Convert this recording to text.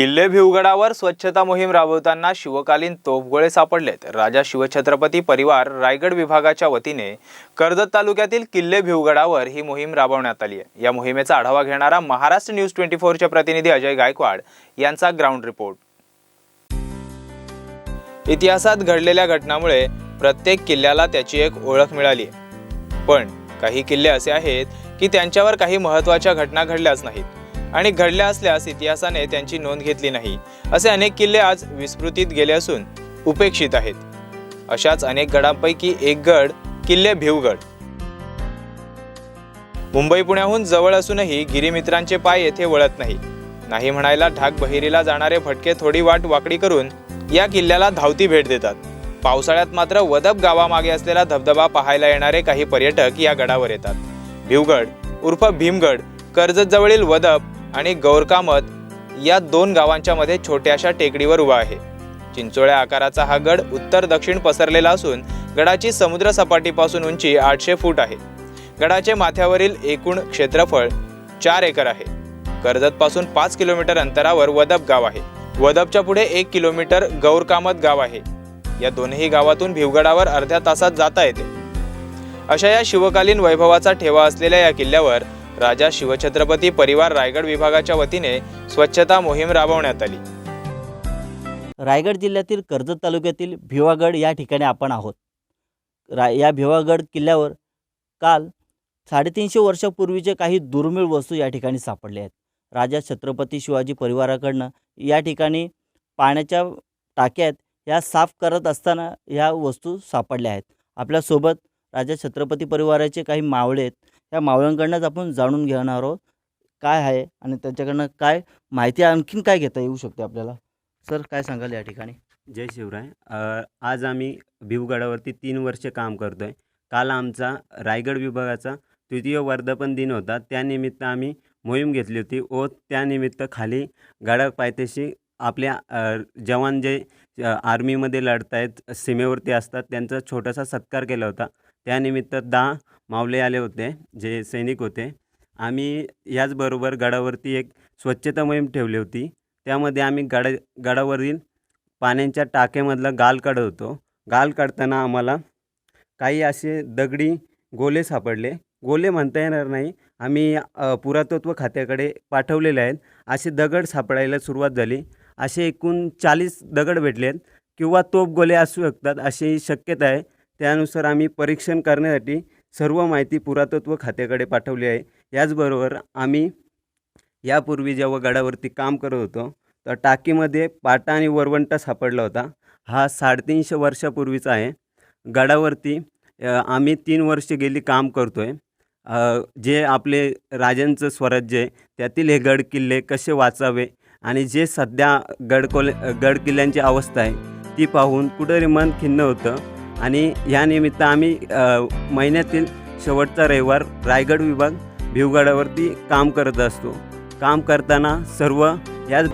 किल्ले भिवगडावर स्वच्छता मोहीम राबवताना शिवकालीन तोफगोळे सापडलेत. राजा शिवछत्रपती परिवार रायगड विभागाच्या वतीने कर्जत तालुक्यातील किल्ले भिवगडावर ही मोहीम राबवण्यात आली आहे. या मोहिमेचा आढावा घेणारा महाराष्ट्र न्यूज ट्वेंटी फोरचे प्रतिनिधी अजय गायकवाड यांचा ग्राउंड रिपोर्ट. इतिहासात घडलेल्या घटनामुळे प्रत्येक किल्ल्याला त्याची एक ओळख मिळाली पण काही किल्ले असे आहेत की त्यांच्यावर काही महत्त्वाच्या घटना घडल्याच नाहीत. आणि घडल्या असल्यास इतिहासाने त्यांची नोंद घेतली नाही असे अनेक किल्ले आज विस्मृतीत गेले असून उपेक्षित आहेत. अशाच अनेक गडांपैकी एक गड किल्ले भिवगड. मुंबई पुण्याहून जवळ असूनही गिरीमित्रांचे पाय येथे वळत नाही. नाही म्हणायला ढाक बहिरीला जाणारे भटके थोडी वाट वाकडी करून या किल्ल्याला धावती भेट देतात. पावसाळ्यात मात्र वदप गावामागे असलेला धबधबा पाहायला येणारे काही पर्यटक या गडावर येतात. भिवगड उर्फ भीमगड कर्जतजवळील वदब वदप आणि गौरकामत या दोन गावांच्या मध्ये छोट्याशा टेकडीवर उभा आहे. चिंचोळ्या आकाराचा हा गड उत्तर दक्षिण पसरलेला असून गडाची समुद्र सपाटीपासून उंची आठशे फूट आहे. गडाचे माथ्यावरील एकूण क्षेत्रफळ चार एकर आहे. कर्जतपासून पाच किलोमीटर अंतरावर वदप गाव आहे. वदपच्या पुढे एक किलोमीटर गौरकामत गाव आहे. या दोन्ही गावातून भिवगडावर अर्ध्या तासात जाता येते. अशा या शिवकालीन वैभवाचा ठेवा असलेल्या या किल्ल्यावर राजा शिवछत्रपती परिवार रायगड विभागाच्या वतीने स्वच्छता मोहीम राबवण्यात आली. रायगड जिल्ह्यातील कर्जत तालुक्यातील भिवागड या ठिकाणी आपण आहोत. रा या भिवागड किल्ल्यावर काल साडेतीनशे वर्षापूर्वीचे काही दुर्मिळ वस्तू या ठिकाणी सापडल्या आहेत. राजा छत्रपती शिवाजी परिवाराकडनं या ठिकाणी पाण्याच्या टाक्यात ह्या साफ करत असताना ह्या वस्तू सापडल्या आहेत. आपल्यासोबत राजा छत्रपती परिवाराचे काही मावळे आहेत. ह्या मावळ्यांकडनंच आपण जाणून घेणार आहोत काय आहे आणि त्यांच्याकडनं काय माहिती आणखीन काय घेता येऊ शकते आपल्याला? सर काय सांगाल या ठिकाणी? जय शिवराय. आज आम्ही भिवगडावरती तीन वर्षे काम करतो आहे काल आमचा रायगड विभागाचा तृतीय वर्धापन दिन होता. त्यानिमित्त आम्ही मोहीम घेतली होती व त्यानिमित्त खाली गडा पायथ्याशी आपल्या जवान जे आर्मीमध्ये लढत आहेत सीमेवरती असतात त्यांचा छोटासा सत्कार केला होता. त्यानिमित्त दहा मावले आले होते जे सैनिक होते. आम्ही याचबरोबर गडावरती एक स्वच्छता मोहीम ठेवली होती. त्यामध्ये आम्ही गडा गडावरील पाण्याच्या टाकेमधला गाल काढत होतो. गाल काढताना आम्हाला काही असे दगडी गोले सापडले. गोले म्हणता येणार नाही. आम्ही पुरातत्व खात्याकडे पाठवलेले आहेत. असे दगड सापडायला सुरुवात झाली. असे एकूण चाळीस दगड भेटले आहेत किंवा तोप गोले असू शकतात अशी शक्यता आहे. त्यानुसार आम्ही परीक्षण करण्यासाठी सर्व माहिती पुरातत्व खात्याकडे पाठवली आहे. याचबरोबर आम्ही यापूर्वी जेव्हा गडावरती काम करत होतो तर टाकीमध्ये पाटा आणि वरवंटा सापडला होता. हा साडेतीनशे वर्षापूर्वीचा आहे. गडावरती आम्ही तीन वर्ष गेली काम करतो आहे जे आपले राजांचं स्वराज्य आहे त्यातील हे गड किल्ले कसे वाचावे आणि जे सध्या गडकोले गड किल्ल्यांची अवस्था आहे ती पाहून कुठंतरी मन खिन्न होतं. आणि यानिमित्त आम्ही महिन्यातील शेवटचा रविवार रायगड विभाग भिवगडावरती काम करत असतो. काम करताना सर्व याच